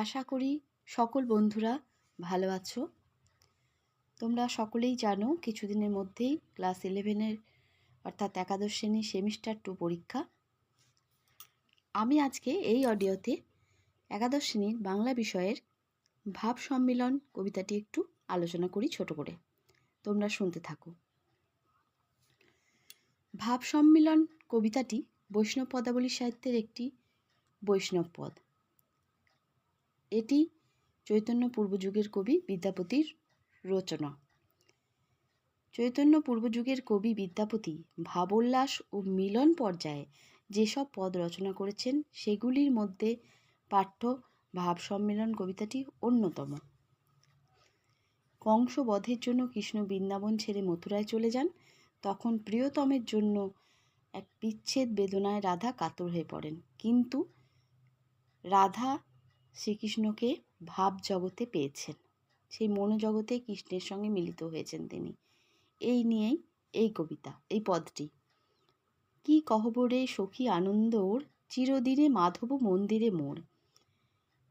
আশা করি সকল বন্ধুরা ভালো আছো। তোমরা সকলেই জানো কিছুদিনের মধ্যেই ক্লাস ইলেভেনের অর্থাৎ একাদশ শ্রেণির সেমিস্টার টু পরীক্ষা। আমি আজকে এই অডিওতে একাদশ শ্রেণির বাংলা বিষয়ের ভাব সম্মিলন কবিতাটি একটু আলোচনা করি ছোট করে। তোমরা শুনতে থাকো। ভাব সম্মিলন কবিতাটি বৈষ্ণব পদাবলী সাহিত্যের একটি বৈষ্ণব পদ। এটি চৈতন্য পূর্বযুগের কবি বিদ্যাপতির রচনা। চৈতন্য পূর্বযুগের কবি বিদ্যাপতি ভাবোল্লাস ও মিলন পর্যায়ে যেসব পদ রচনা করেছেন, সেগুলির মধ্যে পাঠ্য ভাব সম্মেলন কবিতাটি অন্যতম। কংস বধের জন্য কৃষ্ণ বৃন্দাবন ছেড়ে মথুরায় চলে যান, তখন প্রিয়তমের জন্য এক বিচ্ছেদ বেদনায় রাধা কাতর হয়ে পড়েন। কিন্তু রাধা শ্রীকৃষ্ণকে ভাব জগতে পেয়েছেন। সেই মনোজগতে কৃষ্ণের সঙ্গে মিলিত হয়েছেন তিনি। এই নিয়েই এই কবিতা, এই পদটি। কি কহবরে সখী আনন্দ ওর চিরদিনে মাধব মন্দিরে মোড়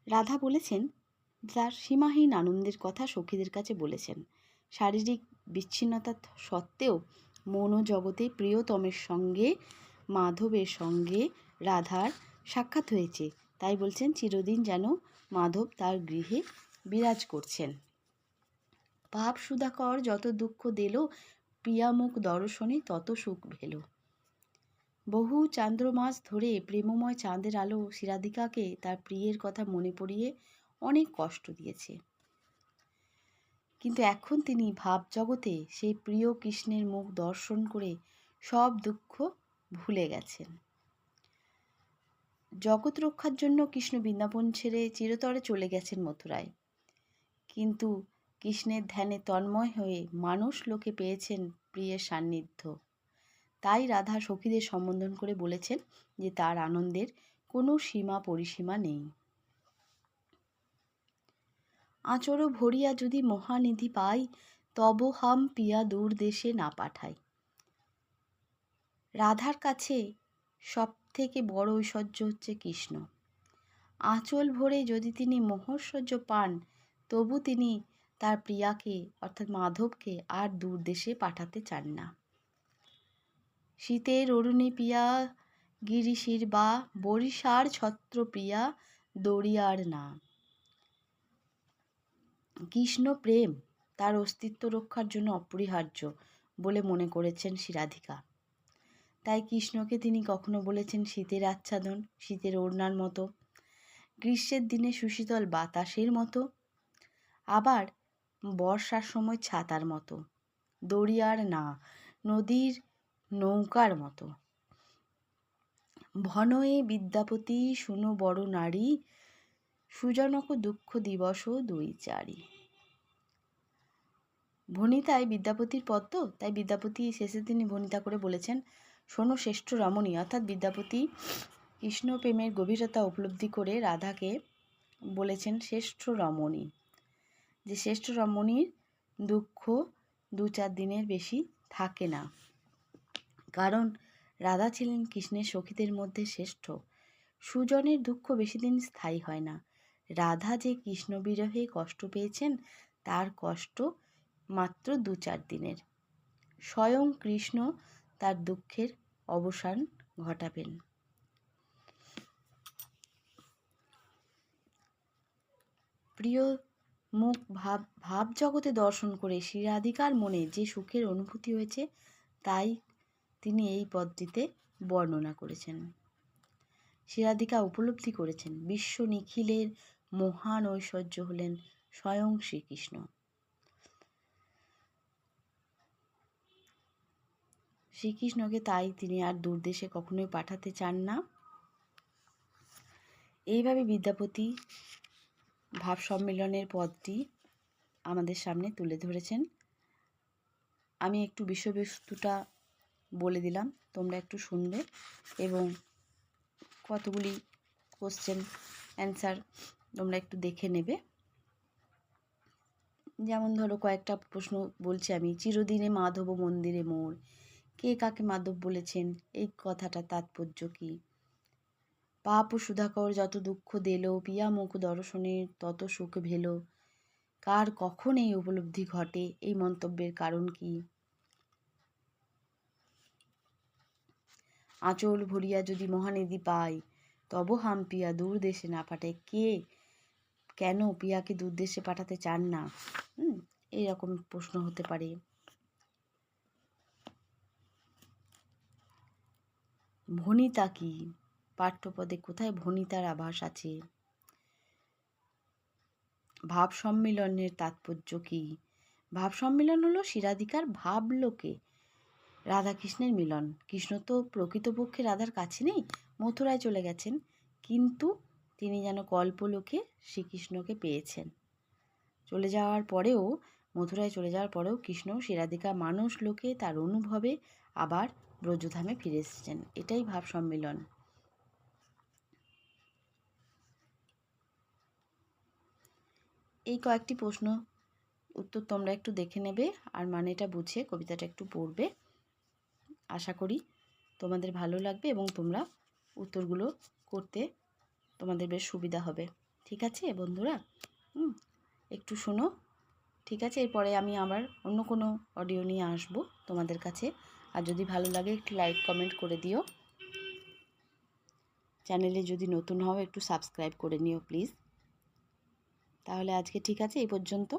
রাধা বলেছেন তার সীমাহীন আনন্দের কথা সখীদের কাছে বলেছেন। শারীরিক বিচ্ছিন্নতা সত্ত্বেও মনোজগতে প্রিয়তমের সঙ্গে, মাধবের সঙ্গে রাধার সাক্ষাৎ হয়েছে। তাই বলছেন, চিরদিন যেন মাধব তার গৃহে বিরাজ করছেন। পাপ সুধাকর যত দুঃখ দিল প্রিয়ামুখ দর্শনে তত সুখ ভেল। বহু চান্দ্রমাস ধরে প্রেমময় চাঁদের আলো শিরাধিকাকে তার প্রিয়ের কথা মনে পড়িয়ে অনেক কষ্ট দিয়েছে। কিন্তু এখন তিনি ভাবজগতে সেই প্রিয় কৃষ্ণের মুখ দর্শন করে সব দুঃখ ভুলে গেছেন। জগৎ রক্ষার জন্য কৃষ্ণ বৃন্দাবন ছেড়ে চিরতরে চলে গেছেন মথুরায়। কিন্তু কৃষ্ণের ধ্যানে তন্ময় হয়ে মানুষ লোকে পেয়েছেন প্রিয়ের সান্নিধ্য। তাই রাধা সখীদের সম্বোধন করে বলেছেন যে তার আনন্দের কোনো সীমা পরিসীমা নেই। আচরো ভরিয়া যদি মহানিধি পাই, তব হাম পিয়া দূর দেশে না পাঠাই। রাধার কাছে সব থেকে বড় ঐশ্বর্য হচ্ছে কৃষ্ণ। আঁচল ভরে যদি তিনি মহৈশ্বর্য পান, তবু তিনি তার প্রিয়াকে, অর্থাৎ মাধবকে, আর দূর দেশে পাঠাতে চান না। শীতের অরুণী পিয়া, গিরিশির বা, বরিশার ছত্র প্রিয়া দড়িয়ার না। কৃষ্ণ প্রেম, তার অস্তিত্ব রক্ষার জন্য অপরিহার্য বলে মনে করেছেন শিরাধিকা তাই কৃষ্ণকে তিনি কখনো বলেছেন শীতের আচ্ছাদন, শীতের ওড়নার মতো। গ্রীষ্মের দিনে সুশীতল বাতাসের মতো। আবার বর্ষার সময় ছাতার মতো। দরিয়ার না, নদীর নৌকার মতো। ভনয়ে বিদ্যাপতি শুনো বড় নারী, সুজনক দুঃখ দিবস দুই চারি। ভনিতায় বিদ্যাপতির পদ তো তাই বিদ্যাপতি শেষে তিনি ভনিতা করে বলেছেন শোনো শ্রেষ্ঠ রমণী অর্থাৎ বিদ্যাপতি কৃষ্ণপ্রেমের গভীরতা উপলব্ধি করে রাধাকে বলেছেন শ্রেষ্ঠ রমণী। যে শ্রেষ্ঠ রমণীর দুঃখ দু চার দিনের বেশি থাকে না। কারণ রাধা ছিলেন কৃষ্ণের সখীদের মধ্যে শ্রেষ্ঠ। সুজনের দুঃখ বেশি দিন স্থায়ী হয় না। রাধা যে কৃষ্ণ বিরহে কষ্ট পেয়েছেন, তার কষ্ট মাত্র দু চার দিনের। স্বয়ং কৃষ্ণ তার দুঃখের অবসান ঘটাবেন। প্রিয় মুখ ভাব ভাব জগতে দর্শন করে শ্রীরাধিকার মনে যে সুখের অনুভূতি হয়েছে, তাই তিনি এই পদটিতে বর্ণনা করেছেন। শ্রীরাধিকা উপলব্ধি করেছেন, বিশ্ব নিখিলের মহান ঐশ্বর্য হলেন স্বয়ং শ্রীকৃষ্ণ। শ্রীকৃষ্ণকে তাই তিনি আর দূরদেশে কখনোই পাঠাতে চান না। এইভাবে বিদ্যাপতি ভাব সম্মেলনের পদটি আমাদের সামনে তুলে ধরেছেন। আমি একটু বিষয়বস্তুটা বলে দিলাম, তোমরা একটু শুনবে এবং কতগুলি কোশ্চেন অ্যান্সার তোমরা একটু দেখে নেবে। যেমন ধরো কয়েকটা প্রশ্ন বলছি আমি, চিরদিনে মাধব মন্দিরে মোড় কে কাকে মাধব বলেছেন? এই কথাটা তাৎপর্য কী? পাপ ও সুধাকর যত দুঃখ দিল, পিয়া মুখ দর্শনে তত সুখ ভেল। কার কখন এই উপলব্ধি ঘটে? এই মন্তব্যের কারণ কি? আঁচল ভরিয়া যদি মহানিধি পাই, তব হাম পিয়া দূর দেশে না পাঠায় কে? কেন পিয়াকে দূর দেশে পাঠাতে চান না? হুম এইরকম প্রশ্ন হতে পারে। ভনিতা কি? পাঠ্যপদে কোথায় ভনিতার আভাস আছে? ভাব সম্মিলনের তাৎপর্য কি? ভাব সম্মিলন হলো শিরাধিকার ভাবলোকে। রাধাকৃষ্ণের মিলন। কৃষ্ণ তো প্রকৃতপক্ষে রাধার কাছে নেই, মথুরায় চলে গেছেন। কিন্তু তিনি যেন কল্পলোকে শ্রীকৃষ্ণকে পেয়েছেন। চলে যাওয়ার পরেও, মথুরায় চলে যাওয়ার পরেও কৃষ্ণ শিরাধিকা মানুষ লোকে তার অনুভবে আবার ব্রজধামে ফিরে এসেছেন। এটাই ভাব সম্মিলন। এই কয়েকটি প্রশ্ন উত্তর তোমরা একটু দেখে নেবে, আর মানেটা বুঝে কবিতাটা একটু পড়বে। আশা করি তোমাদের ভালো লাগবে এবং তোমরা উত্তরগুলো করতে তোমাদের বেশ সুবিধা হবে। ঠিক আছে বন্ধুরা? একটু শোনো। ঠিক আছে, এরপরে আমি আবার অন্য কোনো অডিও নিয়ে আসব তোমাদের কাছে। আর যদি ভালো লাগে, একটু লাইক কমেন্ট করে দিও। চ্যানেলে যদি নতুন হও, একটু সাবস্ক্রাইব করে নিও প্লিজ তাহলে আজকে ঠিক আছে, এই পর্যন্ত।